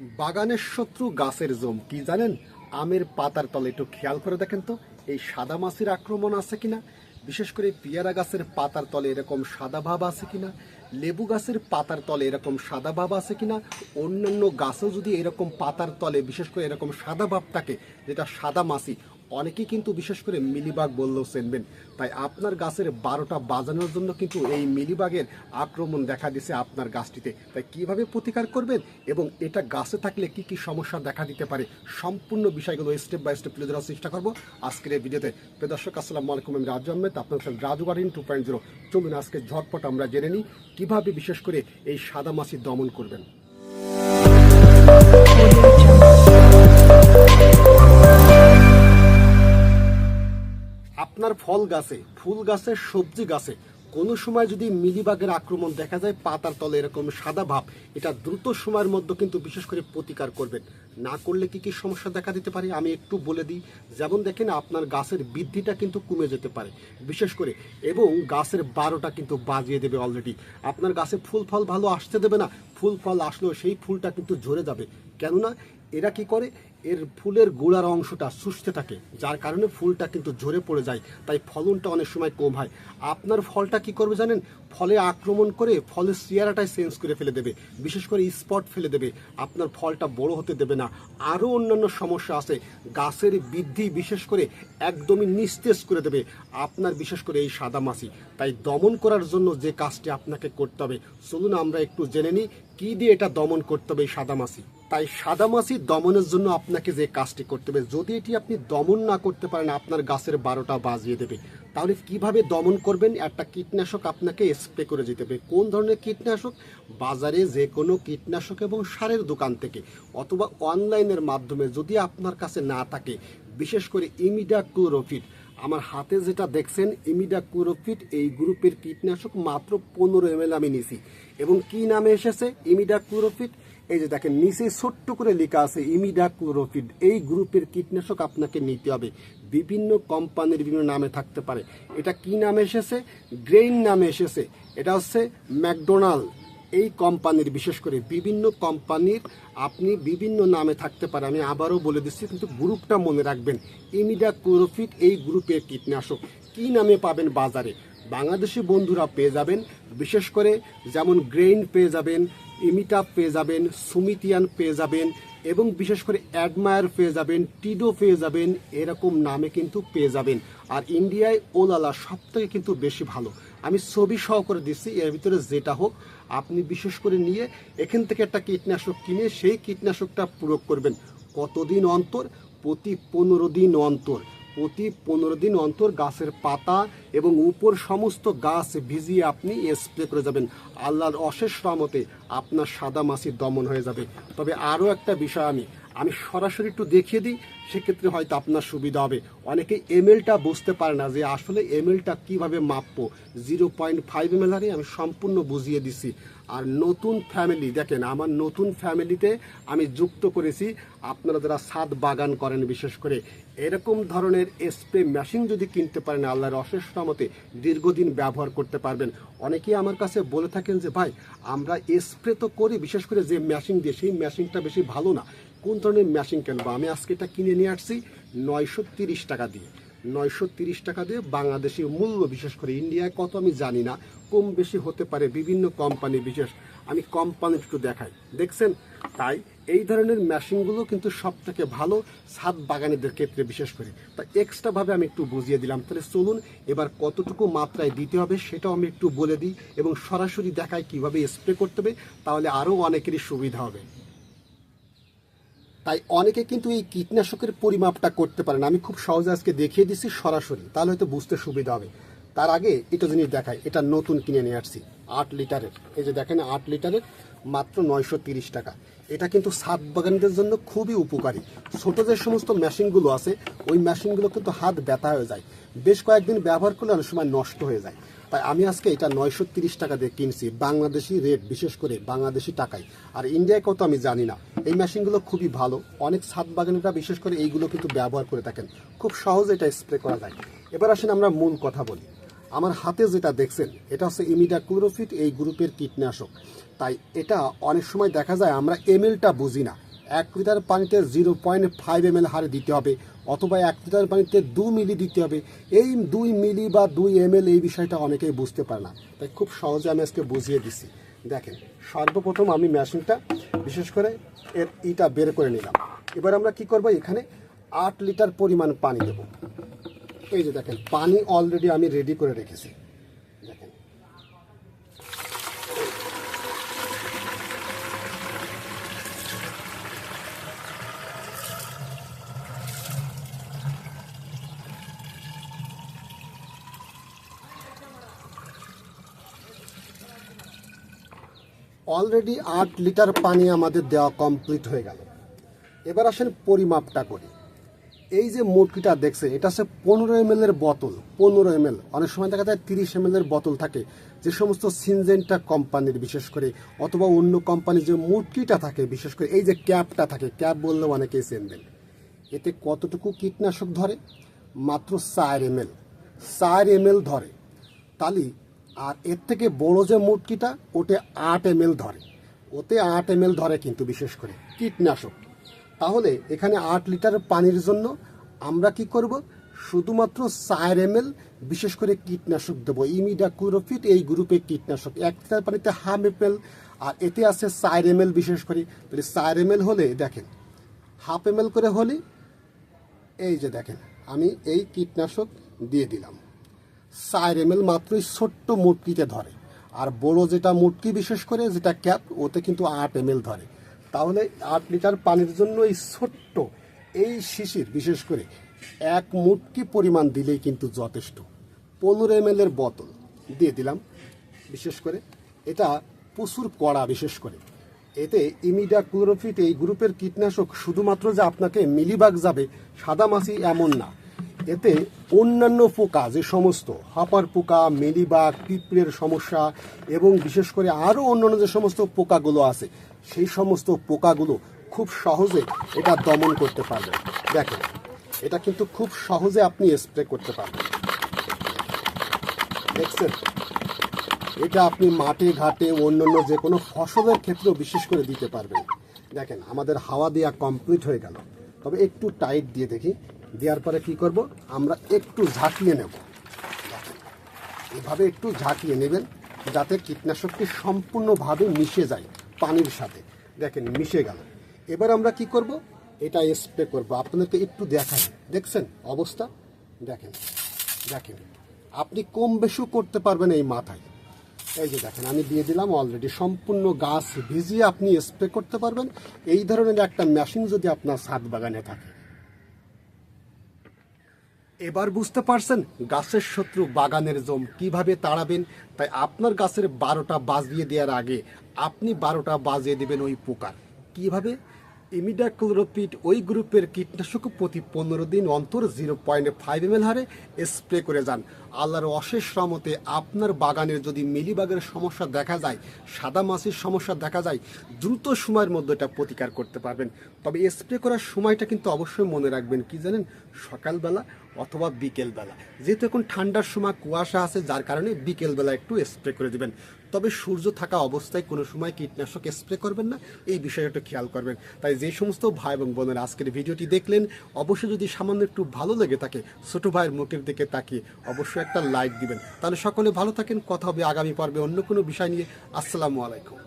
বাগানের শত্রু গাছের জম কি জানেন? আমের পাতার তলে একটু খেয়াল করে দেখেন তো, এই সাদা মাছির আক্রমণ আছে কিনা? বিশেষ করে পেয়ারা গাছের পাতার তলে এরকম সাদা ভাব আছে কিনা? লেবু গাছের পাতার তলে এরকম সাদা ভাব আছে কিনা? অন্যান্য গাছও যদি এরকম পাতার তলে বিশেষ করে এরকম সাদা ভাব থাকে, যেটা সাদা মাছি অনেকেই কিন্তু বিশেষ করে মিলিবাগ বললেও চেনবেন। তাই আপনার গাছের বারোটা বাজানোর জন্য কিন্তু এই মিলিবাগের আক্রমণ দেখা দিছে আপনার গাছটিতে। তাই কীভাবে প্রতিকার করবেন এবং এটা গাছে থাকলে কি কি সমস্যা দেখা দিতে পারে সম্পূর্ণ বিষয়গুলো স্টেপ বাই স্টেপ তুলে ধরার চেষ্টা করব আজকের এই ভিডিওতে। প্রিয় দর্শক, আসসালামু আলাইকুম, আমি রাজু আহমেদ, আপনার সাথে রাজু টু পয়েন্ট জিরো। চলুন আজকে ঝটপট আমরা জেনে নিই কীভাবে বিশেষ করে এই সাদা মাছি দমন করবেন। আপনার ফল গাছে, ফুল গাছে, সবজি গাছে, কোনো সময় যদি মিলিবাগের আক্রমণ দেখা যায়, পাতার তলে এরকম সাদা ভাব, এটা দ্রুত সময়ের মধ্যে কিন্তু বিশেষ করে প্রতিকার করবেন। না করলে কি কি সমস্যা দেখা দিতে পারে, আমি একটু বলে দিই। যেমন দেখেন, আপনার গাছের বৃদ্ধিটা কিন্তু কমে যেতে পারে, বিশেষ করে, এবং গাছের বারোটা কিন্তু বাজিয়ে দেবে অলরেডি আপনার গাছে ফুল ফল ভালো আসতে দেবে না, ফুল ফল আসলেও সেই ফুলটা কিন্তু ঝরে যাবে। কেননা এরা কি করে? এর ফুলের গোড়ার অংশটা শুষতে থাকে, যার কারণে ফুলটা কিন্তু ঝরে পড়ে যায়, তাই ফলনটা অনেক সময় কম হয়। আপনার ফলটা কি করবে জানেন? ফলে আক্রমণ করে ফলের চেয়ারাটাই চেঞ্জ করে ফেলে দেবে, বিশেষ করে স্পট ফেলে দেবে, আপনার ফলটা বড় হতে দেবে না। আরও অন্যান্য সমস্যা আছে, গাছের বৃদ্ধি বিশেষ করে একদমই নিস্তেজ করে দেবে, আপনার বিশেষ করে এই সাদা মাছি। তাই দমন করার জন্য যে কাজটি আপনাকে করতে হবে, চলুন আমরা একটু জেনে নিই, কী দিয়ে এটা দমন করতে হবে এই সাদা মাছি। তাই সাদা মাছি দমনের জন্য আপনাকে যে কাজটি করতে হবে, যদি এটি আপনি দমন না করতে পারেন, আপনার গাছের বারোটা বাজিয়ে দেবে। তাহলে কীভাবে দমন করবেন? একটা কীটনাশক আপনাকে স্প্রে করে যেতে হবে। কোন ধরনের কীটনাশক? বাজারে যে কোনো কীটনাশক এবং সারের দোকান থেকে অথবা অনলাইনের মাধ্যমে যদি আপনার কাছে না থাকে, বিশেষ করে ইমিডা ক্লোরোফিট আমার হাতে যেটা দেখছেন ইমিডা ক্লোরোফিট এই গ্রুপের কীটনাশক মাত্র পনেরো এম আমি নিছি। এবং কি নামে এসেছে? ইমিডা ক্লোরোফিট এই যে দেখেন, নিচে ছোট্ট করে লেখা আছে ইমিডা ক্লোরোফিড এই গ্রুপের কীটনাশক আপনাকে নিতে হবে। বিভিন্ন কোম্পানির বিভিন্ন নামে থাকতে পারে। এটা কি নামে এসেছে? গ্রেইন নামে এসেছে। এটা হচ্ছে ম্যাকডোনাল্ড। এই কোম্পানির, বিশেষ করে বিভিন্ন কোম্পানির আপনি বিভিন্ন নামে থাকতে পারে। আমি আবারও বলে দিচ্ছি, কিন্তু গ্রুপটা মনে রাখবেন। ইমিডা এই গ্রুপের কীটনাশক। কি নামে পাবেন বাজারে? বাংলাদেশি বন্ধুরা পেয়ে যাবেন, বিশেষ করে যেমন গ্রেইন পেয়ে যাবেন ইমিটাপ পেয়ে যাবেন, সুমিতিয়ান পেয়ে যাবেন, এবং বিশেষ করে অ্যাডমায়ার পেয়ে যাবেন, টিডো পেয়ে যাবেন, এরকম নামে কিন্তু পেয়ে যাবেন। আর ইন্ডিয়ায় ওলালা সব থেকে কিন্তু বেশি ভালো। আমি ছবি সহ করে দিচ্ছি, এর ভিতরে যেটা হোক, আপনি বিশেষ করে নিয়ে এখান থেকে একটা কীটনাশক কিনে সেই কীটনাশকটা প্রয়োগ করবেন। কতদিন অন্তর? প্রতি পনেরো দিন অন্তর। প্রতি পনেরো দিন অন্তর গাছের পাতা এবং উপর সমস্ত গাছ ভিজিয়ে আপনি স্প্রে করে যাবেন। আল্লাহর অশেষ রহমতে আপনার সাদা মাছি দমন হয়ে যাবে। তবে আরও একটা বিষয় আমি আমি সরাসরি একটু দেখিয়ে দিই, সেক্ষেত্রে হয়তো আপনার সুবিধা হবে। অনেকে এমএলটা বুঝতে পারে না যে আসলে এমএলটা কীভাবে মাপবো। জিরো পয়েন্ট ফাইভ এম হারে আমি সম্পূর্ণ বুঝিয়ে দিছি। আর নতুন ফ্যামিলি, দেখেন আমার নতুন ফ্যামিলিতে আমি যুক্ত করেছি। আপনারা যারা ছাদ বাগান করেন বিশেষ করে এরকম ধরনের স্প্রে মেশিন যদি কিনতে পারেন, আল্লাহর অশেষ রহমতে দীর্ঘদিন ব্যবহার করতে পারবেন। অনেকেই আমার কাছে বলে থাকেন যে, ভাই, আমরা স্প্রে তো করি, বিশেষ করে যে মেশিন দিয়ে, সেই মেশিনটা বেশি ভালো না। কোন ধরনের মেশিন কিনবো? আমি আজকে এটা কিনে নিয়ে আসছি নয়শো টাকা দিয়ে। নয়শো টাকা দিয়ে বাংলাদেশি মূল্য, বিশেষ করে ইন্ডিয়ায়, কত আমি জানি না। কম বেশি হতে পারে বিভিন্ন কোম্পানি বিশেষ। আমি কোম্পানি একটু দেখাই। দেখছেন? তাই এই ধরনের মেশিনগুলো কিন্তু সব থেকে ভালো ছাদ বাগানীদের ক্ষেত্রে বিশেষ করে। তা এক্সট্রাভাবে আমি একটু বুঝিয়ে দিলাম। তাহলে চলুন এবার কতটুকু মাত্রায় দিতে হবে সেটাও আমি একটু বলে দিই এবং সরাসরি দেখাই কীভাবে স্প্রে করতে হবে, তাহলে আরও অনেকেরই সুবিধা হবে। তাই অনেকে কিন্তু এই কীটনাশকের পরিমাপটা করতে পারেন আমি খুব সহজে আজকে দেখিয়ে দিচ্ছি সরাসরি, তাহলে হয়তো বুঝতে সুবিধা হবে। তার আগে এটা জিনিস দেখাই, এটা নতুন কিনে নিয়ে আসছি, আট লিটারের। এই যে দেখেন, আট লিটারের মাত্র নয়শো তিরিশ টাকা। এটা কিন্তু সাত বাগানদের জন্য খুবই উপকারী। ছোটো যে সমস্ত মেশিনগুলো আছে, ওই মেশিনগুলো কিন্তু হাত ব্যথা হয়ে যায়। বেশ কয়েকদিন ব্যবহার করলে অনেক সময় নষ্ট হয়ে যায়। তাই আমি আজকে এটা নয়শো তিরিশ টাকা দিয়ে কিনছি, বাংলাদেশি রেট, বিশেষ করে বাংলাদেশি টাকায়। আর ইন্ডিয়ায় কত আমি জানি না। এই মেশিনগুলো খুবই ভালো। অনেক ছাদ বাগানিরা বিশেষ করে এইগুলো কিন্তু ব্যবহার করে থাকেন। খুব সহজে এটা স্প্রে করা যায়। এবার আসেন আমরা মূল কথা বলি। আমার হাতে যেটা দেখছেন, এটা হচ্ছে ইমিডা ক্লোরোফিট, এই গ্রুপের কীটনাশক। তাই এটা অনেক সময় দেখা যায় আমরা এমএলটা বুঝি না। এক লিটার পানিতে zero point five M L হারে দিতে হবে, অথবা এক লিটার পানিতে দু মিলি দিতে হবে। এই দুই মিলি বা দুই এম এই বিষয়টা অনেকেই বুঝতে পারে না। তাই খুব সহজে আমি আজকে বুঝিয়ে দিচ্ছি দেখেন, সর্বপ্রথম আমি মেশিনটা, বিশেষ করে এর ইটা বের করে নিলাম। এবার আমরা কি করব? এখানে আট লিটার পরিমাণ পানি দেব। এই যে দেখেন, পানি অলরেডি আমি রেডি করে রেখেছি। দেখেন। অলরেডি আট লিটার পানি আমাদের দেওয়া কমপ্লিট হয়ে গেল। এবার আসেন পরিমাপটা করি। এই যে মুটকিটা দেখছে এটা হচ্ছে পনেরো এম এর বোতল, পনেরো এম অনেক সময় দেখা যায় তিরিশ এম এর বোতল থাকে। যে সমস্ত সিনজেন্টা কোম্পানির বিশেষ করে, অথবা অন্য কোম্পানির যে মুটকিটা থাকে, বিশেষ করে এই যে ক্যাপটা থাকে ক্যাপ বললেও অনেকেই চেনবেন এতে কতটুকু কীটনাশক ধরে? মাত্র চার এম এল চার এম ধরে। তালি আর এর থেকে বড় যে মুটকিটা ওতে আট এম ধরে। ওতে আট এম ধরে কিন্তু বিশেষ করে কীটনাশক। তাহলে এখানে আট লিটার পানির জন্য আমরা কি করব? শুধুমাত্র চার এম বিশেষ করে কীটনাশক দেবো। ইমিডা কুরোফিট এই গ্রুপে কীটনাশক। এক লিটার পানিতে হাফ এম আর এতে আছে চার এম বিশেষ করে। তাহলে চার এম হলে দেখেন, হাফ এম করে হলে এই যে দেখেন, আমি এই কীটনাশক দিয়ে দিলাম। চার এম মাত্রই ছোট্ট মুটকিতে ধরে। আর বড় যেটা মুটকি বিশেষ করে, যেটা ক্যাপ, ওতে কিন্তু আট এম ধরে। তাহলে আট লিটার পানির জন্য এই ছোট্ট এই শিশির, বিশেষ করে এক মুটকি পরিমাণ দিলেই কিন্তু যথেষ্ট। পনেরো এম এর বোতল দিয়ে দিলাম, বিশেষ করে এটা প্রচুর কড়া, বিশেষ করে। এতে ইমিডা ক্লোরোফিট এই গ্রুপের কীটনাশক শুধুমাত্র যে আপনাকে মিলিবাগ যাবে, সাদা মাছি এমন না। এতে অন্যান্য পোকা, যে সমস্ত হাপার পোকা, মেলিবাগ, পিঁপড়ের সমস্যা এবং বিশেষ করে আরও অন্যান্য যে সমস্ত পোকাগুলো আছে সেই সমস্ত পোকাগুলো খুব সহজে এটা দমন করতে পারবেন দেখেন, এটা কিন্তু খুব সহজে আপনি স্প্রে করতে পারবেন। দেখছেন? এটা আপনি মাঠে, ঘাটে, অন্যান্য যে কোনো ফসলের ক্ষেত্রেও বিশেষ করে দিতে পারবেন। দেখেন, আমাদের হাওয়া দেওয়া কমপ্লিট হয়ে গেল। তবে একটু টাইট দিয়ে দেখি। দেওয়ার পরে কি করব? আমরা একটু ঝাঁকিয়ে নেব। এভাবে একটু ঝাঁকিয়ে নেবেন যাতে কীটনাশকটি সম্পূর্ণভাবে মিশে যায়। পানির সাথে। দেখেন, মিশে গেল। এবার আমরা কি করব? এটা স্প্রে করব। আপনাদেরকে একটু দেখাই। দেখছেন অবস্থা? দেখেন দেখেন। আপনি কম বেশিও করতে পারবেন এই মাথায়। এই যে দেখেন, আমি দিয়ে দিলাম অলরেডি সম্পূর্ণ গাছ ভিজিয়ে আপনি স্প্রে করতে পারবেন। এই ধরনের একটা মেশিন যদি আপনার ছাদ বাগানে থাকে। এবার বুঝতে পারছেন গাছের শত্রু বাগানের জম কীভাবে তাড়াবেন? তাই আপনার গাছের বারোটা বাজিয়ে দেওয়ার আগে আপনি বারোটা বাজিয়ে দেবেন ওই পোকার। কীভাবে? ইমিডাক্লোরোপিড ওই গ্রুপের কীটনাশক প্রতি পনেরো দিন অন্তর জিরো পয়েন্ট ফাইভ এম হারে স্প্রে করে যান। আল্লাহর অশেষ রহমতে আপনার বাগানের যদি মিলিবাগের সমস্যা দেখা যায়, সাদা মাছির সমস্যা দেখা যায়, দ্রুত সময়ের মধ্যে এটা প্রতিকার করতে পারবেন। তবে স্প্রে করার সময়টা কিন্তু অবশ্যই মনে রাখবেন, কি জানেন? সকালবেলা অথবা বিকেলবেলা। যেহেতু এখন ঠান্ডার সময় কুয়াশা আছে, যার কারণে বিকেলবেলা একটু স্প্রে করে দিবেন। তবে সূর্য থাকা অবস্থায় কোনো সময় কীটনাশক স্প্রে করবেন না, এই বিষয়টা একটু খেয়াল করবেন। তাই যে সমস্ত ভাই এবং বোনেরা আজকের ভিডিওটি দেখলেন, অবশ্যই যদি সামান্য একটু ভালো লেগে থাকে, ছোটো ভাইয়ের মুখের দিকে তাকিয়ে অবশ্যই একটা লাইক দিবেন। তাহলে সকলে ভালো থাকেন, কথা হবে আগামী পর্বে অন্য কোনো বিষয় নিয়ে। আসসালামু আলাইকুম।